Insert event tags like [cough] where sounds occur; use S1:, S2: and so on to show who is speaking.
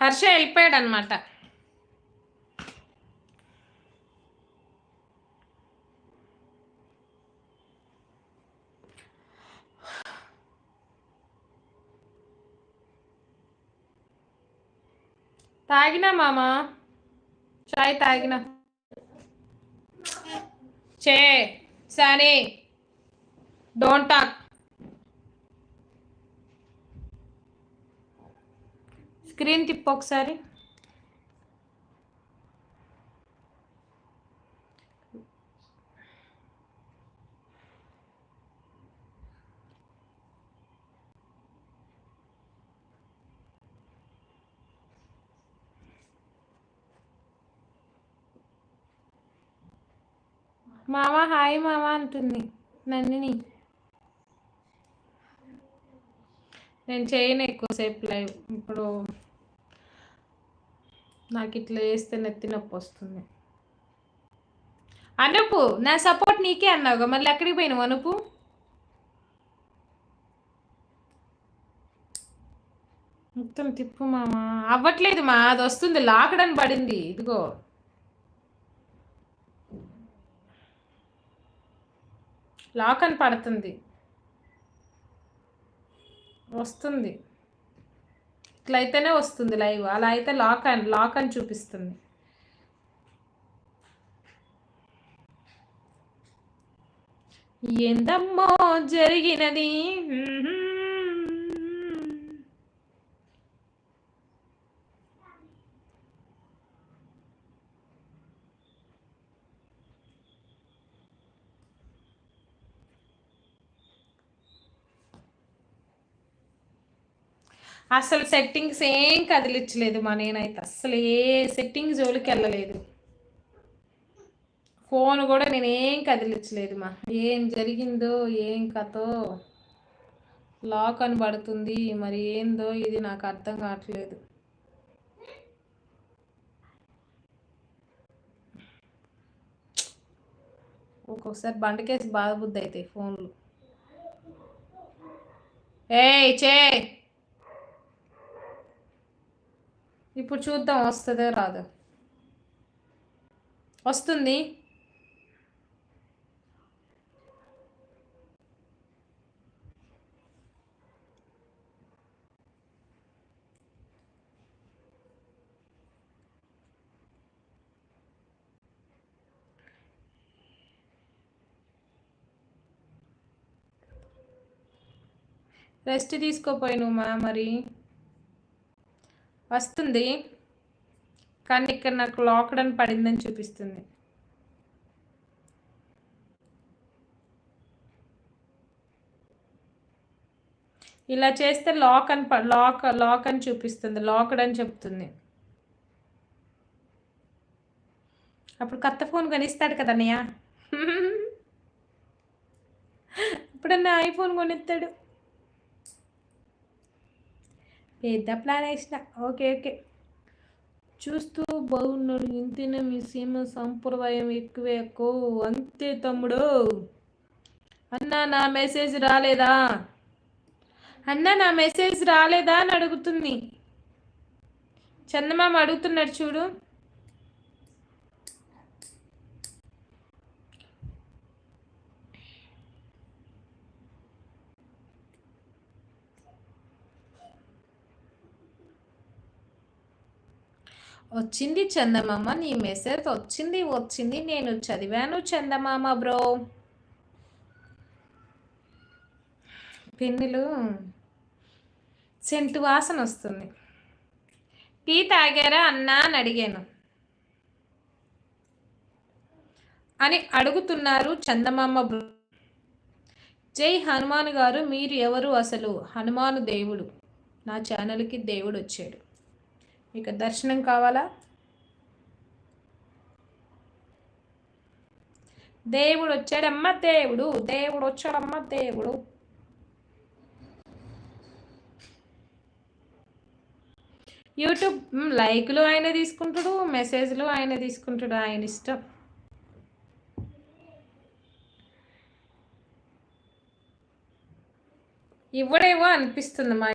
S1: హర్ష వెళ్ళిపోయాడు అనమాట తాగినా మామ? చాయ్ తాగినా. చే సరే డోంట్ టాక్ స్క్రీన్ తిప్పు ఒకసారి. మామ హాయ్ మామ అంటుంది నందిని. నేను చేయను ఎక్కువసేపు లైవ్. ఇప్పుడు నాకు ఇట్లా చేస్తే నెత్తి నొప్పి వస్తుంది. అనుపు నా సపోర్ట్ నీకే అన్నావుగా మళ్ళీ ఎక్కడికి పోయినావు అనుపు? మొత్తం తిప్పు మామ. అవ్వట్లేదు మా అది వస్తుంది లాకడని పడింది ఇదిగో. లాక్ అని పడుతుంది. వస్తుంది. ఇట్లయితేనే వస్తుంది లైవ్. అలా అయితే లాక్ అని లాక్ అని చూపిస్తుంది. ఎందమ్మో జరిగినది? అసలు సెట్టింగ్స్ ఏం కదిలించలేదు మా నేనైతే. అసలు ఏ సెట్టింగ్ జోలికి వెళ్ళలేదు. ఫోన్ కూడా నేనేం కదిలించలేదు మా. ఏం జరిగిందో ఏం కథో లాక్ అని పడుతుంది మరి ఏందో ఇది నాకు అర్థం కావట్లేదు. ఒక్కొక్కసారి బండకేసి బాధ బుద్ధి అవుతాయి ఫోన్లు ఏయ్ చే ఇప్పుడు చూద్దాం వస్తుందో రాదు? వస్తుంది. రెస్ట్ తీసుకోపోయి మా మరి? వస్తుంది. కానీ ఇక్కడ నాకు లాక్డ్ అని పడిందని చూపిస్తుంది. ఇలా చేస్తే లాక్ అని లాక్ లాక్ అని చూపిస్తుంది. లాక్డ్ అని చెప్తుంది. అప్పుడు కొత్త ఫోన్ కొనిస్తాడు కదా అన్నయ్య? [laughs] ఇప్పుడన్నా ఐఫోన్ కొనిస్తాడు. పెద్ద ప్లాన్ వేసిన. Okay okay. చూస్తూ బాగున్నాడు. ఇంతేనే మీ సీమ సంప్రదాయం ఎక్కువే ఎక్కువ అంతే తమ్ముడు. అన్నా నా మెసేజ్ రాలేదా? అన్నా నా మెసేజ్ రాలేదా అని అడుగుతుంది. చందమామ అడుగుతున్నాడు చూడు. వచ్చింది చందమామ నీ మెసేజ్ వచ్చింది వచ్చింది నేను చదివాను చందమామ బ్రో. పెన్నులు సెంటు వాసన వస్తుంది. టీ తాగారా అన్నా అని అడిగాను. అని అడుగుతున్నారు చందమామ బ్రో. జై హనుమాన్ గారు మీరు ఎవరు? అసలు హనుమాను దేవుడు. నా ఛానల్కి దేవుడు వచ్చాడు. మీకు దర్శనం కావాలా? దేవుడు వచ్చాడమ్మ దేవుడు దేవుడు వచ్చాడమ్మ దేవుడు. యూట్యూబ్ లైక్లు ఆయన తీసుకుంటాడు మెసేజ్లు ఆయన తీసుకుంటాడు ఆయన ఇష్టం. ఇవ్వడేవో అనిపిస్తుంది మా